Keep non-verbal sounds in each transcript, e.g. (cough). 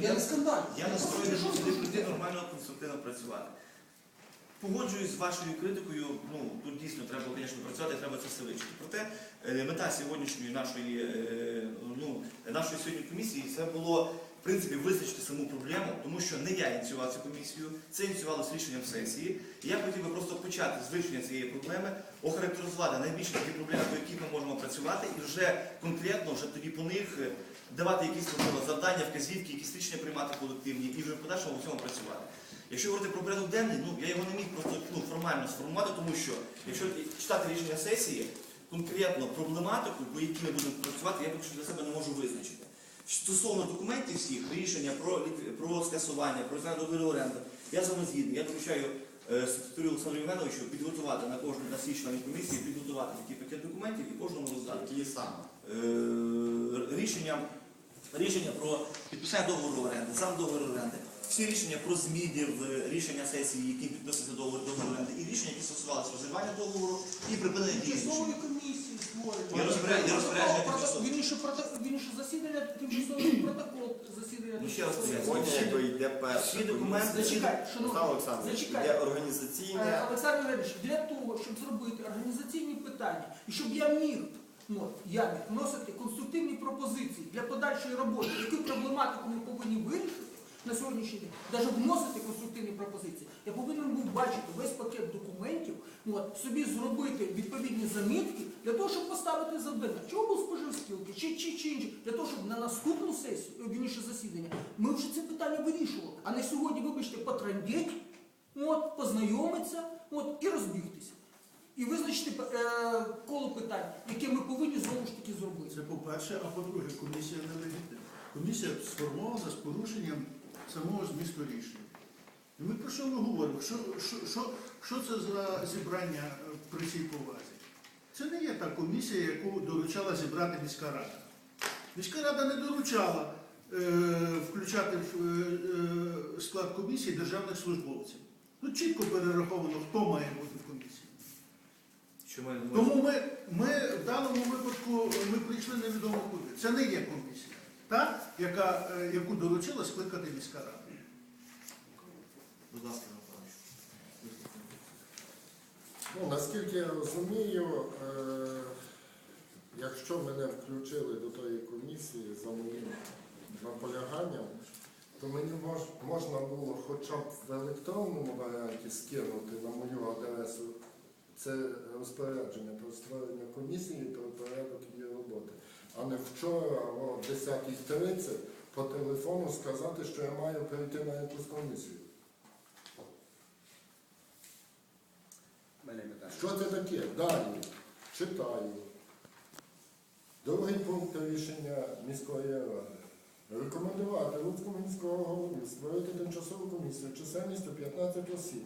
Я не скандалю. Я настроєний сюди прийти нормально конструктивно працювати. Погоджуюсь з вашою критикою, ну тут дійсно треба, звісно, працювати, треба це все вивчити. Проте е, мета сьогоднішньої нашої, е, ну, нашої сьогодні комісії це було принципі визначити саму проблему, тому що не я ініціював цю комісію, це ініціювалося рішенням сесії. І я хотів би просто почати з вирішення цієї проблеми, охарактеризувати найбільше такі проблеми, по яких ми можемо працювати, і вже конкретно вже тоді по них е, давати якісь можливо, завдання, вказівки, якісь рішення приймати колективні і вже в подальшому в цьому працювати. Якщо говорити про порядок денний, ну я його не міг просто ну, формально сформувати, тому що якщо читати рішення сесії, конкретно проблематику, по якій ми будемо працювати, я поки що для себе не можу визначити. Стосовно документів всіх, рішення про, про скасування, про зняття договору оренди, я з вами згідний. Я доручаю е, секретарю Олександру Євгеновичу підготувати на кожну на всі членів комісії, підготувати такий пакет документів і кожному роздати. Які саме? Е, рішення, рішення про підписання договору оренди, зам договору оренди, всі рішення про зміни в рішення сесії, які підписується договор договору оренди, і рішення, які стосувалися розірвання договору і припинення дії Тимчасової рішення. комісії створюють. Я розбираю- я розбираюся Протокол, тимчасово. Вірніше, прото- вірніше засідання, тимчасовий (clears throat) протокол засідання. Ну, ще раз тимчасової поясню. Сьогодні йде перша Всі документи, комісія. Зачекай, Олександр шановний, Олександрович, зачекай. йде Е, організаційне. Олександр Євгенович, для того, щоб зробити організаційні питання, і щоб я міг, ну, я міг вносити конструктивні пропозиції для подальшої роботи, яку проблематику ми повинні вирішити на сьогоднішній день, навіть вносити конструктивні пропозиції, я повинен був бачити весь пакет документів, ну, от, собі зробити відповідні замітки для того, щоб поставити завдання, чи облспоживспілки, чи, чи, чи інші, для того, щоб на наступну сесію, е, вірніше засідання, ми вже це питання вирішували, а не сьогодні, вибачте, потрандіть, от, познайомитися от, і розбігтися. І визначити е, коло питань, яке ми повинні знову ж таки зробити. Це по-перше, а по-друге, комісія не легітимна. Комісія сформована з порушенням самого змісту рішення. І ми про що ми говоримо? Що, що, що, що це за зібрання е, при цій повазі? Це не є та комісія, яку доручала зібрати міська рада. Міська рада не доручала е, включати в е, е, склад комісії державних службовців. Ну, чітко перераховано, хто має бути в комісії. Тому ми, ми в даному випадку ми прийшли невідомо куди. Це не є комісія, та, яка, е, яку доручила скликати міська рада. Будь ласка, Ну, наскільки я розумію, е, якщо мене включили до тої комісії за моїм наполяганням, то мені мож, можна було хоча б в електронному варіанті скинути на мою адресу це розпорядження про створення комісії про порядок її роботи, а не вчора о 10.30 по телефону сказати, що я маю прийти на якусь комісію. Що це таке? Далі читаю. Другий пункт рішення міської ради. Рекомендувати Луцькому міського голові створити тимчасову комісію чисельністю 15 осіб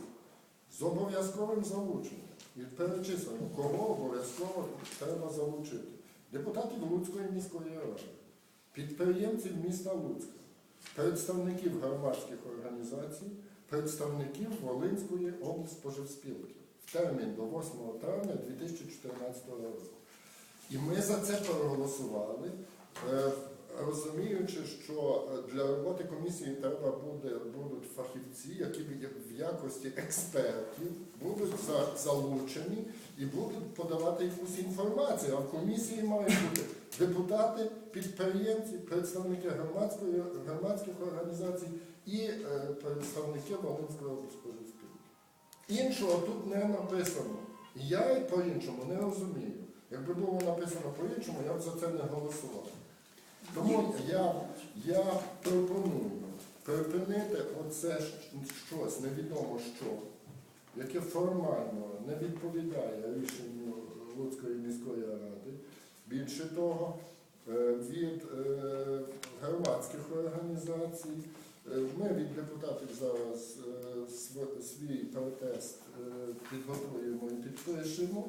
з обов'язковим залученням. І перечислено, кого обов'язково треба залучити. Депутатів Луцької міської ради, підприємців міста Луцька, представників громадських організацій, представників Волинської облспоживспілки в термін до 8 травня 2014 року. І ми за це проголосували, е, розуміючи, що е, для роботи комісії треба буде, будуть фахівці, які в якості експертів будуть за- залучені і будуть подавати якусь інформацію. А в комісії мають бути депутати, підприємці, представники громадської, громадських організацій і е, представники Волинської облспоживспілки. Іншого тут не написано. Я по-іншому не розумію. Якби було написано по-іншому, я б за це не голосував. Тому я, я пропоную припинити оце щось, невідомо що, яке формально не відповідає рішенню Луцької міської ради. Більше того, е, від е, громадських організацій. Е, Ми від депутатів зараз свій протест підготуємо і підпишемо,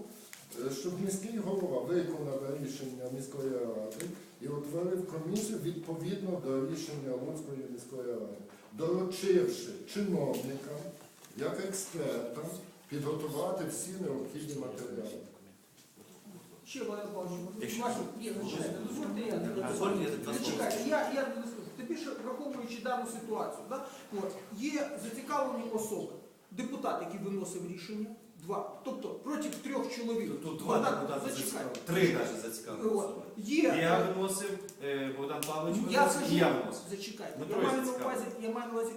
щоб міський голова виконав рішення міської ради і утворив комісію відповідно до рішення Луцької міської ради, доручивши чиновникам, як експертам, підготувати всі необхідні матеріали. Ще вашу- дозвольте я. Чекайте, я, не. Тим більше, враховуючи дану ситуацію. Да? От. Є зацікавлені особи, депутат, який виносив рішення, два. Тобто проти трьох чоловік. Тут два Богдан, депутати зачекай. зацікавлені. Три навіть зацікавлені. От. Є. Я виносив, е, Богдан Павлович Ну, я виносив, і я виносив. зачекайте. Я троє маю на увазі, я маю на увазі,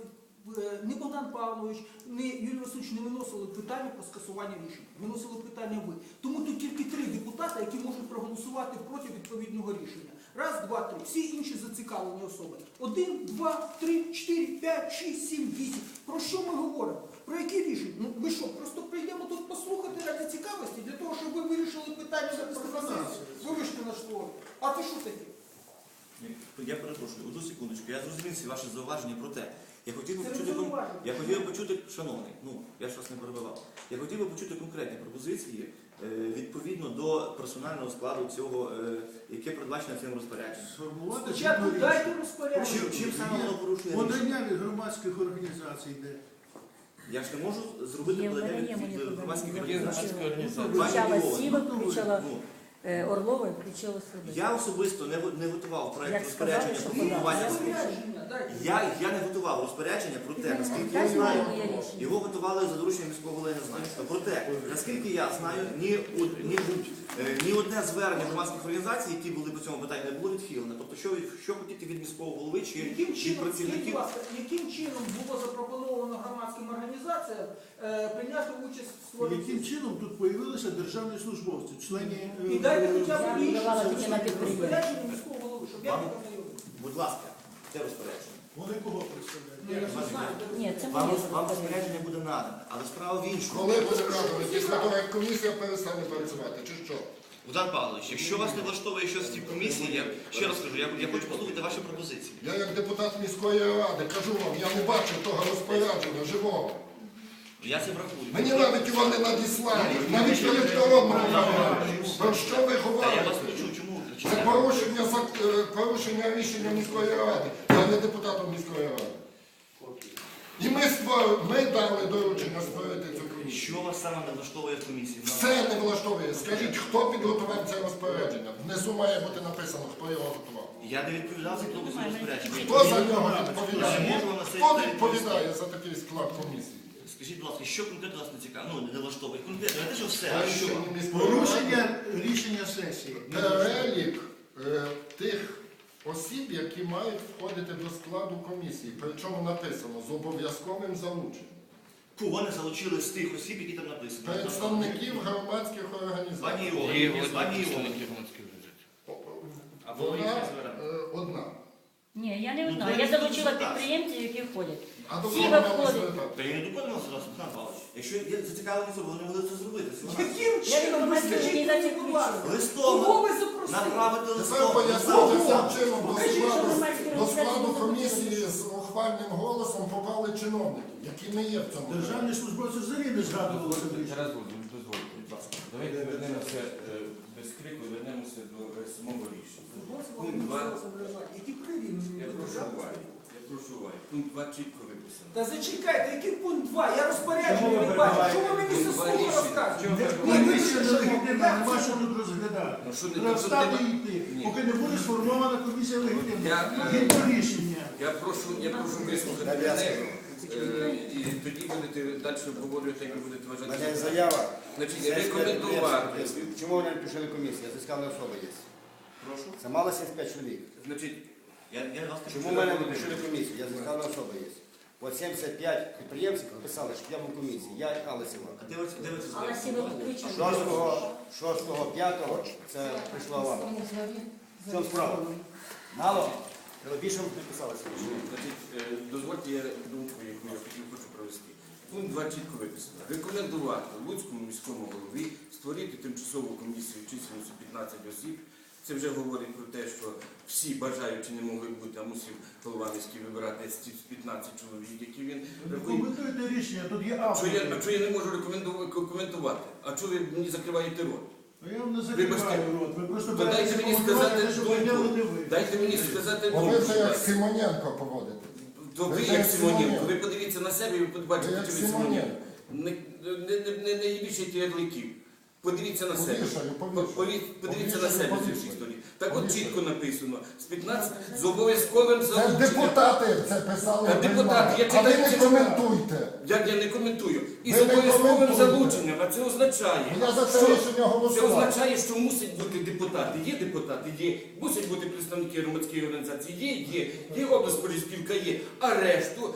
е, не Богдан Павлович, не Юрій Васильович не виносили питання про скасування рішення. Виносили питання ви. Тому тут тільки три депутати, які можуть проголосувати проти відповідного рішення. Раз, два, три. Всі інші зацікавлені особи. Один, два, три, чотири, п'ять, шість, сім, вісім. Про що ми говоримо? Про які рішення? Ну ми що, просто прийдемо тут послухати ради цікавості для того, щоб ви вирішили питання за пропозицію. Вибачте наш слово. А ти що таке? Я перепрошую, одну секундочку. Я зрозумів всі ваші зауваження про те. Я хотів би Це почути, кон- зауваження. я хотів би почути, шановний, ну я ж вас не перебивав. Я хотів би почути конкретні пропозиції е, відповідно до персонального складу цього, е, яке передбачено цим розпорядженням. Сформувати Спочатку дайте Чим, розпорядження. чим саме воно порушує рішення? Подання від громадських організацій йде. Я ж не можу зробити Є, подання мене є від моє від подання. громадських Я організацій. включила- Два Включала мільйони. Сіва, включила Ну, е, Орлова і включила себе. я особисто не, го- не готував проект Як сказали, розпорядження що про формування. Розпорядження. Я, я не готував розпорядження про те, наскільки я знаю. Його готували за дорученням міського голови, я не знаю. Проте, наскільки я знаю, ні, од- ні, е, ні одне звернення громадських організацій, які були по цьому питанню, не було відхилене. Тобто, що, що хотіти від міського голови чи Яким від чином, скажіть, будь працівників? ласка, яким чином було запропоновано громадським організаціям е, прийняти участь в створенні? Яким чином тут появилися державні службовці, члені е, І дайте е, хоча б міського щоб я не помилив. Будь ласка, це розпорядження. Вони кого Ну, представляють? де Ні, це Вам, моє вам розпорядження буде надане, але справа в іншому. Коли буде надано, після того, як комісія перестане працювати, чи що? Богдан Павлович, якщо вас не влаштовує щось в цій комісії, я ще раз кажу, я, я хочу послухати ваші пропозиції. Я як депутат міської ради кажу вам, я не бачив того розпорядження живого. Я це врахую. Мені навіть його не надіслали, навіть в електронному форматі. Про що ви Та я вас говорите? чому ви Це кричите? порушення, зак- е, порушення рішення міської ради. Я не депутатом міської ради. І ми, створ- ми дали доручення створити цю комісію. Що вас саме не влаштовує в комісії? Все не влаштовує. Скажіть, хто підготував це розпорядження? Внизу має бути написано, хто його готував. Я не відповідав за того розпорядження. Хто за нього відповідає? Хто відповідає за такий склад комісії? Скажіть, будь ласка, що конкретно вас не цікаво? Ну, не влаштовує. Конкретно, не те, що все, а що? Порушення рішення сесії. Перелік е, тих осіб, які мають входити до складу комісії. Причому написано з обов'язковим залученням. Кого не залучили з тих осіб, які там написано? Представників громадських Пані організацій. Іоли, пані Іоли. Або Вона е, одна. Ні, я не Ну, одна. Я залучила підприємців, які входять. А до Всі кого виходять. звертати? Та я не доконувався вас, Богдан Павлович. Якщо є зацікавлені особи, вони могли це зробити. Яким чином ви скажіть мені, будь ласка? Листом ви запросили? направити Тепер листом. пояснити, яким чином до Покажіть, що складу, громадські до складу не комісії з ухвальним голосом попали чиновники, які не є в цьому. Державні службовці взагалі не згадували це рішення. Зараз дозвольте, будь ласка. Давайте вернемося е, без крику, вернемося до е, самого рішення. Пункт два. Які прирівняні Я прошу уваги. Прошу уваги. Пункт 2 чітко виписано. Та зачекайте, який пункт 2? Я розпорядження не бачу. Чому ви мені це слово рішення. розказуєте? Ви Ні, нелегітимна, як нема що тут розглядати. Ну, що не- Треба встати і йти, Ні. поки не буде сформована комісія легітимна. Я, е, Згідно рішення. Я прошу, я прошу вислухати мене, е, і тоді будете далі обговорювати, як ви будете У вважати. мене є за заява. Значить, рекомендувати. Чому вони не пішли комісію? Зацікавлена особа є. Прошу. Це мало 75 чоловік. Значить, Я, я вас Чому в мене не пішли комісію? Я зацікавлена особа є. От 75 підприємців написали, що я в комісії. Я і Алла Сіва. А де ви де ви це Але? Сіва включила. 6, 6, 5 це прийшла вам. В чому справа? Мало? Треба більше підписалося. Значить, е, дозвольте я думку, яку я хотів хочу провести. Пункт 2 чітко виписано. Рекомендувати Луцькому міському голові створити тимчасову комісію численністю 15 осіб. Це вже говорить про те, що всі бажаючі не могли бути, а мусив голова міський вибирати з 15 чоловік, які він Ви рахує. рішення, тут є Що автор. я, а що я не можу рекомендувати коментувати? А чого ви мені закриваєте рот? Ну, Я вам не Вибачте. закриваю рот. Ви просто То дайте мені сказати що думку. ви. Дайте мені сказати Бо ви це як Симоненко поводите. То ви як Симоненко, ви подивіться на себе і ви Ви побачите, як що ви Симоненко. Симоненко. Не, не, не, не, не вішайте ярликів. Подивіться на себе. Повішаю, повішаю. Пові- Подивіться на Повішаю, себе з повішаю. інших сторін. Так от чітко написано. З 15 з обов'язковим Це залученням. депутати це писали. Та ви депутати, я знаєте. А ви не це коментуйте. Як я не коментую. І Ви з не обов'язковим коментуєте. залученням, а це означає, Я за це рішення це голосував. означає, що мусять бути депутати. Є депутати, є, мусять бути представники громадської організації, є, є, є облсполіспілка, є, а решту е,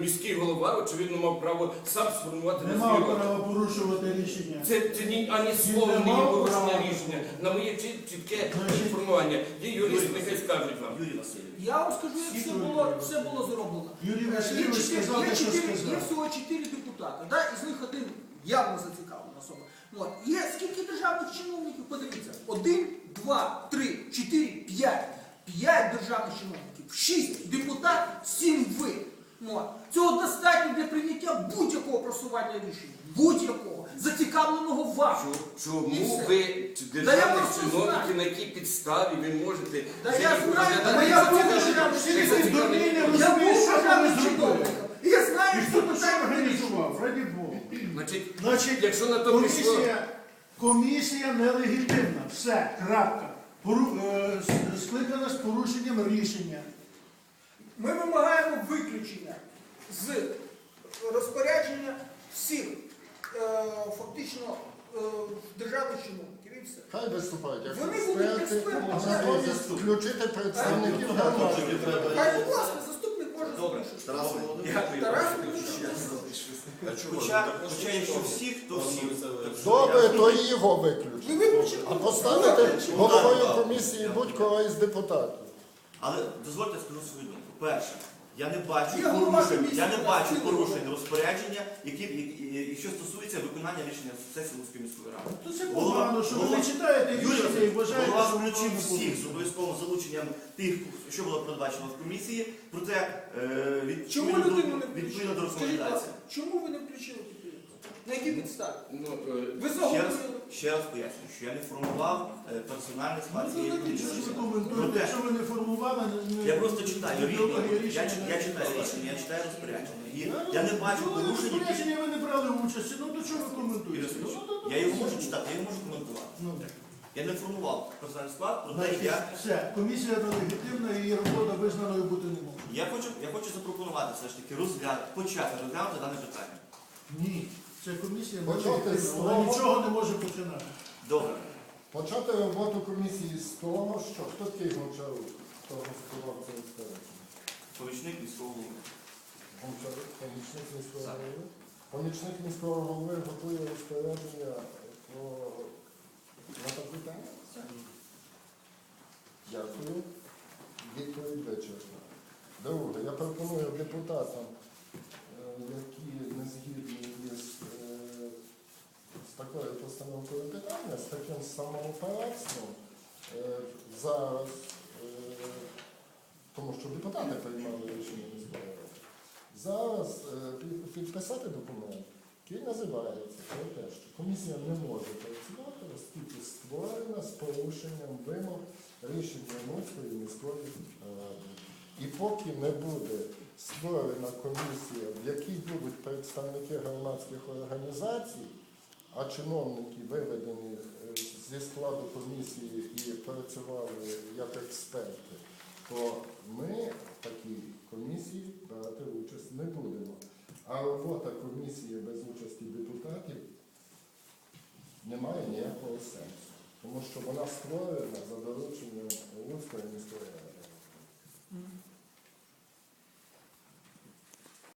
міський голова, очевидно, мав право сам сформувати Не мав права порушувати рішення. Це, це ні, ані слово не є мав порушення права. рішення. На моє чіт- чітке інформування. Є юристи, нехай скажуть вам. Юрій Васильович. Я вам скажу, як все було, все було зроблено. Юрій Є Васильович чотири- сказав є що чотири- Є сказав. всього чотири депутати, да? із них один явно зацікавлена особа. От. Є скільки державних чиновників? Подивіться. Один, два, три, чотири, п'ять. П'ять державних чиновників, шість депутат, сім ви. От. Цього достатньо для прийняття будь-якого просування рішення. Будь-якого. Зацікавленого вам. І Чому ви чи я державних просто чиновників, знаю. на якій підставі ви можете Та я знаю, та я був чиновником. Я був державним чиновником. І я знаю, що питання організував? Раді Богу. Значить, Значить, якщо на то пішло, комісія, нелегітимна. Все, крапка. Пору- е, Скликана з порушенням рішення. Ми вимагаємо виключення з розпорядження всіх е, фактично е, державних чиновників і все. Хай виступають як Вони будуть експерти, а включити представників громади. Хай, будь ласка, заступник може Добре, залишити. Тарас Володимирович. Тарас Володимирович. Хоча, хоча якщо всіх, то всіх. Добре, то і його виключити. Виключите. А поставити Ну, головою так. комісії будь-кого із депутатів. Але дозвольте скажу свою думку. Перше, я не бачу Я голова порушень, комісії, я не я бачу порушень голова. розпорядження, які, які, які- що стосується виконання рішення сесії Луцької міської ради. То це Голова- погано, що ви голова- не читаєте рішення і вважаєте, голова що включив воно всіх з обов'язковим залученням тих, що було передбачено в комісії, проте е, від, Чому відповідно до- людину не відповідно до включили? Скажіть, будь ласка, рекомендацій. чому ви не включили підприємство? На якій підставі? ну, е, Ви Ще раз. Ще раз пояснюю, що я не формував е, персональний Ну, склад то цієї ви комісії. Проте, якщо ви не формували, не- Я просто читаю рішення, ідеологія я, рішення чит- я читаю рішення, я читаю розпорядження. І Ну, я не бачу ну, порушень, які... розпорядження ви не брали участі, ну до чого ви коментуєте? Ну, ну, ну, Я його ну, можу читати, я його можу коментувати. Ну, Я не формував персональний склад, проте значить, я, все, комісія нелегітимна, її робота визнаною бути не може. я, хочу, я хочу запропонувати все ж таки розгляд, почати розглянути дане питання. Ні, це комісія Почати з вона того- нічого не може починати. Добре. Почати роботу комісії з того, що хто такий Гончарук, хто голосував це розпорядження? Помічник міського голови. Гончарук, помічник міського голови. Помічник міського голови готує розпорядження по на таку тему. Дякую. Відповідь вичерпна. Друге, я пропоную депутатам, е, які не згідні із, е, з такою з таким самоуправством, е, зараз, е, тому що депутати приймали рішення міської ради, зараз е, підписати документ, який називається про те, що комісія не може працювати, оскільки створена з порушенням вимог рішення Луцької міської ради. І поки не буде створена комісія, в якій будуть представники громадських організацій, а чиновники виведені е, зі складу комісії і працювали як експерти, то ми в такій комісії брати участь не будемо. А робота комісії без участі депутатів не має ніякого сенсу, тому що вона створена за дорученням Луцької міської ради.